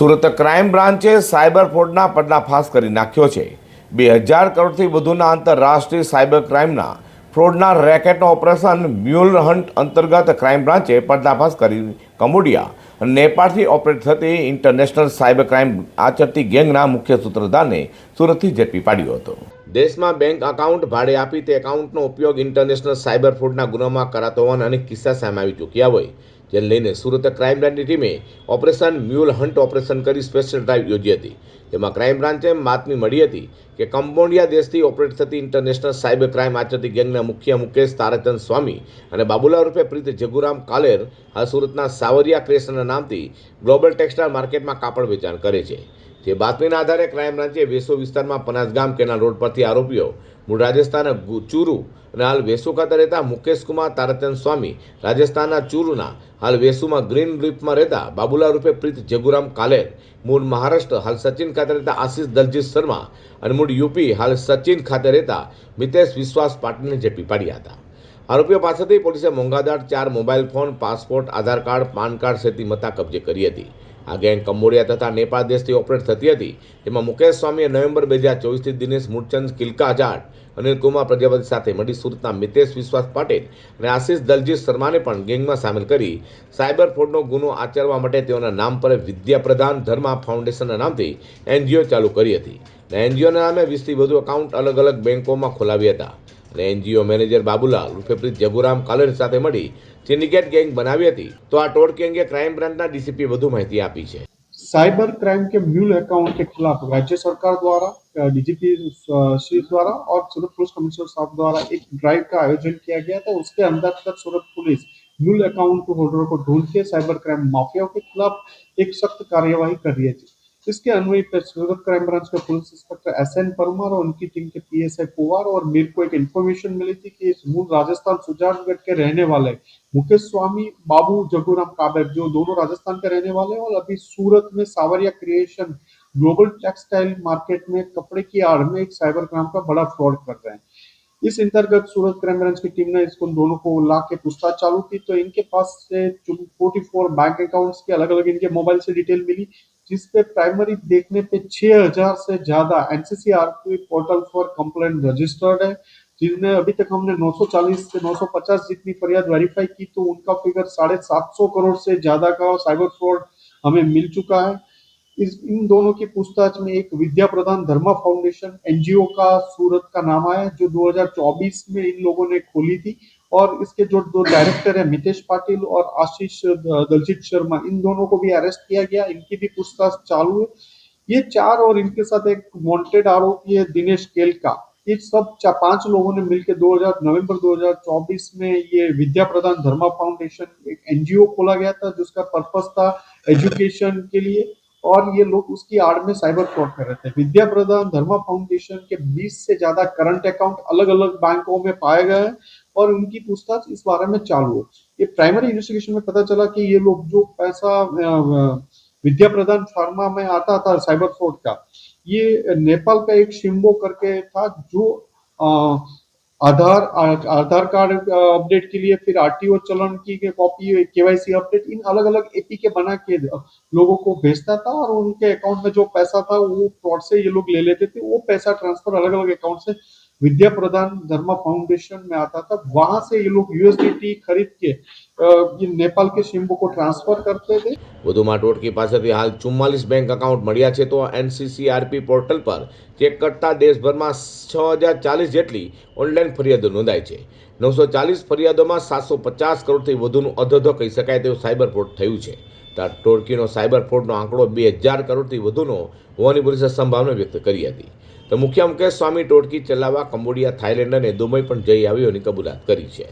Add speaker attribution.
Speaker 1: Surat crime બ્રાન્ચે cyber ફ્રોડના પર્દાફાશ કરી નાખ્યો છે બે હજાર કરોડથી વધુના આંતરરાષ્ટ્રીય સાયબર ક્રાઇમના ફ્રોડના રેકેટનો ઓપરેશન મ્યુલ હન્ટ અંતર્ગત ક્રાઇમ બ્રાન્ચે પર્દાફાશ કરી કમોડિયા અને નેપાળથી ઓપરેટ થતી ઇન્ટરનેશનલ સાયબર ક્રાઇમ આચરતી ગેંગના મુખ્ય સૂત્રધારને સુરતથી ઝડપી પાડ્યો હતો દેશમાં બેંક અકાઉન્ટ ભાડે આપી તે એકાઉન્ટનો ઉપયોગ ઇન્ટરનેશનલ સાયબર ફ્રોડના ગુનામાં કરાતો હોવાના અનેક કિસ્સા સામે આવી ચૂક્યા હોય જેને લઈને સુરત ક્રાઇમ બ્રાન્ચની ટીમે ઓપરેશન મ્યુલ હન્ટ ઓપરેશન કરી સ્પેશિયલ ડ્રાઈવ યોજી હતી જેમાં ક્રાઇમ બ્રાન્ચે માતમી મળી હતી કે કંબોડિયા દેશથી ઓપરેટ થતી ઇન્ટરનેશનલ સાયબર ક્રાઇમ આચરતી ગેંગના મુખ્ય મુકેશ તારાચંદ સ્વામી અને બાબુલા રૂપે પ્રીત જગુરામ કાલેર આ સુરતના સાવરિયા ક્રેશનના નામથી ગ્લોબલ ટેક્સટાઇલ માર્કેટમાં કાપડ વેચાણ કરે છે જે બાતમીના આધારે ક્રાઇમ બ્રાન્ચે વેસો વિસ્તારમાં પનાસ ગામ કેનાલ રોડ પરથી આરોપીઓ મૂળ રાજસ્થાનના ચુરુ અને હાલ વેસુ ખાતે રહેતા મુકેશકુમાર તારાચંદ સ્વામી રાજસ્થાનના ચુરુના હાલ વેસુમાં ગ્રીન લીફમાં રહેતા બાબુલા રૂપે પ્રીત જગુરામ કાલેર મૂળ મહારાષ્ટ્ર હાલ સચિન ખાતે રહેતા આશિષ દલજીત શર્મા અને મૂળ યુપી હાલ સચિન ખાતે રહેતા મિતેશ વિશ્વાસ પાટીલને ઝડપી પાડ્યા હતા આરોપીઓ પાસેથી પોલીસે મોંઘાદાર ચાર mobile phone passport Aadhaar card PAN card સહિતની મતા કબજે કરી હતી આ ગેંગ કંબોડિયા તથા નેપાળ દેશથી ઓપરેટ થતી હતી તેમાં મુકેશ સ્વામીએ નવેમ્બર બે હજાર ચોવીસથી દિનેશ મૂળચંદ કિલકા જાટ અનિલ કુમાર પ્રજાપતિ સાથે મળી સુરતના મિતેશ વિશ્વાસ પાટીલ અને આશિષ દલજીત શર્માને પણ ગેંગમાં સામેલ કરી સાયબર ફ્રોડનો ગુનો આચરવા માટે તેઓના નામ પર વિદ્યા પ્રધાન ધર્મા ફાઉન્ડેશનના નામથી એનજીઓ ચાલુ કરી હતી અને એનજીઓના નામે વીસથી વધુ એકાઉન્ટ અલગ અલગ બેંકોમાં ખોલાવી હતા લેન્જીઓ મેનેજર બાબુલા રપેપ્રિત જેબુરામ કલર સાથે મળી સિનિગેટ ગેંગ બનાવી હતી તો આ ટોડ કેંગે ક્રાઈમ બ્રાન્ચના DCP વધુ માહિતી આપી છે
Speaker 2: સાયબર ક્રાઈમ કે મ્યુલ એકાઉન્ટ કે खिलाफ રાજ્ય સરકાર દ્વારા DGP શ્રી દ્વારા ઓર છો પોલીસ કમિશનર સાફ દ્વારા એક ડ્રાઇવ કા આયોજન किया गया तो उसके अंतर्गत सब Surat police mule account holder को ढूंढ के साइबर क्राइम माफियाओं के खिलाफ एक सख्त कार्यवाही करी है इसके अनुयी पर सूरत क्राइम ब्रांच के police inspector S N Parmar और उनकी टीम के पी एस आई पुवार और मीर को एक इन्फॉर्मेशन मिली थी कि इस मूल राजस्थान सुजानगढ़ के रहने वाले मुकेश स्वामी बाबू जगुराम काबेब जो दोनों राजस्थान के रहने वाले हैं और अभी सूरत में सावरिया क्रिएशन ग्लोबल टेक्सटाइल मार्केट में कपड़े की आड़ में एक साइबर क्राइम का बड़ा फ्रॉड कर रहे हैं इस अंतर्गत सूरत क्राइम ब्रांच की टीम ने इसको दोनों को ला के पूछताछ चालू की तो इनके पास से फोर्टी फोर बैंक अकाउंट्स के अलग अलग इनके मोबाइल से डिटेल मिली जिसपे प्राइमरी देखने पे 6000 से ज्यादा NCCRP portal for complaint registered है जिनमें अभी तक हमने 940 से 950 जितनी फरियाद वेरीफाई की तो उनका फिगर साढ़े सात सौ करोड़ से ज्यादा का साइबर फ्रॉड हमें मिल चुका है इस इन दोनों की पूछताछ में एक विद्या प्रधान धर्मा फाउंडेशन एनजीओ का सूरत का नाम आया जो 2024 में इन लोगों ने खोली थी और इसके जो दो डायरेक्टर है मितेश पाटिल और आशीष दलजीत शर्मा इन दोनों को भी अरेस्ट किया गया इनकी भी पूछताछ चालू है ये चार और इनके साथ एक वॉन्टेड आरोपी है दिनेश का ये सब पांच लोगों ने मिलकर 2000 नवंबर 2024 में ये विद्या प्रधान धर्मा फाउंडेशन एक एनजीओ खोला गया था जिसका पर्पस था एजुकेशन के लिए और ये लोग उसकी आड़ में साइबर फ्रॉड कर रहे थे विद्या प्रधान धर्मा फाउंडेशन के 20 से ज्यादा करंट अकाउंट अलग अलग बैंकों में पाए गए हैं और उनकी पूछताछ इस बारे में चालू हो ये प्राइमरी इन्वेस्टिगेशन में पता चला कि ये लोग जो पैसा विद्या प्रधान फार्मा में आता था साइबर फ्रॉड का ये नेपाल का एक शिम्बो करके था जो आधार आधार कार्ड अपडेट के लिए फिर आरटीओ चलन की कॉपी केवाईसी अपडेट इन अलग अलग एपी के बना के लोगों को भेजता था और उनके अकाउंट में जो पैसा था वो फ्रॉड से ये लोग ले लेते थे वो पैसा ट्रांसफर अलग अलग अकाउंट से विद्या प्रधान धर्मा फाउंडेशन में आता था वहां से ये लोग यूएसडीटी खरीद के ये नेपाल के सिम्बो को ट्रांसफर करते थे
Speaker 1: વધુમાં ટોટકી પાસેથી હાલ ચુમ્માલીસ બેંક એકાઉન્ટ મળ્યા છે તો એનસીસીઆરપી પોર્ટલ પર ચેક કરતા દેશભરમાં છ હજાર ચાલીસ જેટલી ઓનલાઈન ફરિયાદો નોંધાઈ છે નવસો ચાલીસ ફરિયાદોમાં સાતસો પચાસ કરોડથી વધુનું અધધો કહી શકાય તેવું સાયબર ફ્રોડ થયું છે ટોળકીનો સાયબર ફ્રોડનો આંકડો બે હજાર કરોડથી વધુનો હોવાની પોલીસે સંભાવના વ્યક્ત કરી હતી તો મુખ્ય મુકેશ સ્વામી ટોળકી ચલાવવા કંબોડિયા થાઇલેન્ડ અને દુબઈ પણ જઈ આવ્યો અને કબૂલાત કરી છે